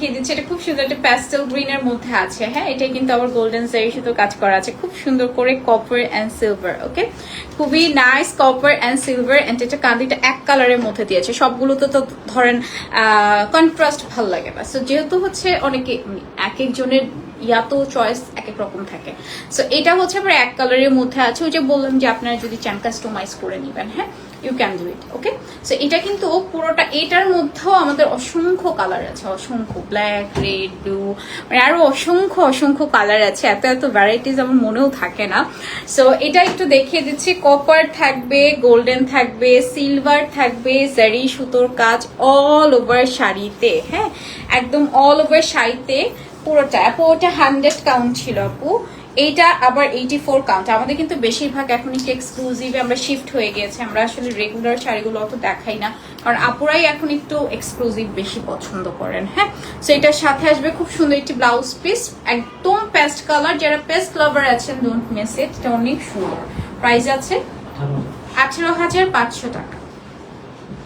দেখিয়ে এটা খুব সুন্দর একটা প্যাস্টেল গ্রিন এর মধ্যে আছে। হ্যাঁ এটা কিন্তু আবার গোল্ডেন জারির সাথে কাজ করা আছে। খুব সুন্দর করে কপার অ্যান্ড সিলভার ওকে খুবই nice copper and silver and এটা কাঁদিটা এক কালারের মধ্যে দিয়েছে। সবগুলোতে তো ধরেন কন্ট্রাস্ট ভালো লাগে না। সো যেহেতু হচ্ছে অনেকে এক একজনের ইয়া তো চয়েস এক এক রকম থাকে। সো এটা হচ্ছে আবার এক কালারের মধ্যে আছে, ওই যে বললাম যে আপনারা যদি চান কাস্টমাইজ করে নেবেন হ্যাঁ? You can do it okay so এটা কিন্তু পুরোটা, এটার মধ্যেও আমাদের অসংখ্য কালার আছে, অসংখ্য ব্ল্যাক রেড ব্লু মানে আরও অসংখ্য অসংখ্য কালার আছে। এত এত ভ্যারাইটিস আমার মনেও থাকে না। সো এটা একটু দেখিয়ে দিচ্ছি কপার থাকবে গোল্ডেন থাকবে সিলভার থাকবে জারি সুতোর কাজ অল ওভার শাড়িতে হ্যাঁ? একদম অল ওভার শাড়িতে পুরোটা। আপু ওটা হান্ড্রেড কাউন্ট ছিল আপু। এইটা আবার এইটি ফোর কাউন্ট আমাদের কিন্তু বেশিরভাগ এখন একটু এক্সক্লুসিভ আমরা শিফট হয়ে গিয়েছে। আমরা আসলে রেগুলার শাড়িগুলো অত দেখাই না। কারণ আপুরাই এখন একটু এক্সক্লুসিভ বেশি পছন্দ করেন হ্যাঁ? সো এটার সাথে আসবে খুব সুন্দর একটি ব্লাউজ পিস একদম পেস্ট কালার যারা পেস্ট লাভার আছেন ডোন্ট মিস ইট এটা অনেক সুন্দর। প্রাইস আছে আঠারো হাজার পাঁচশো টাকা।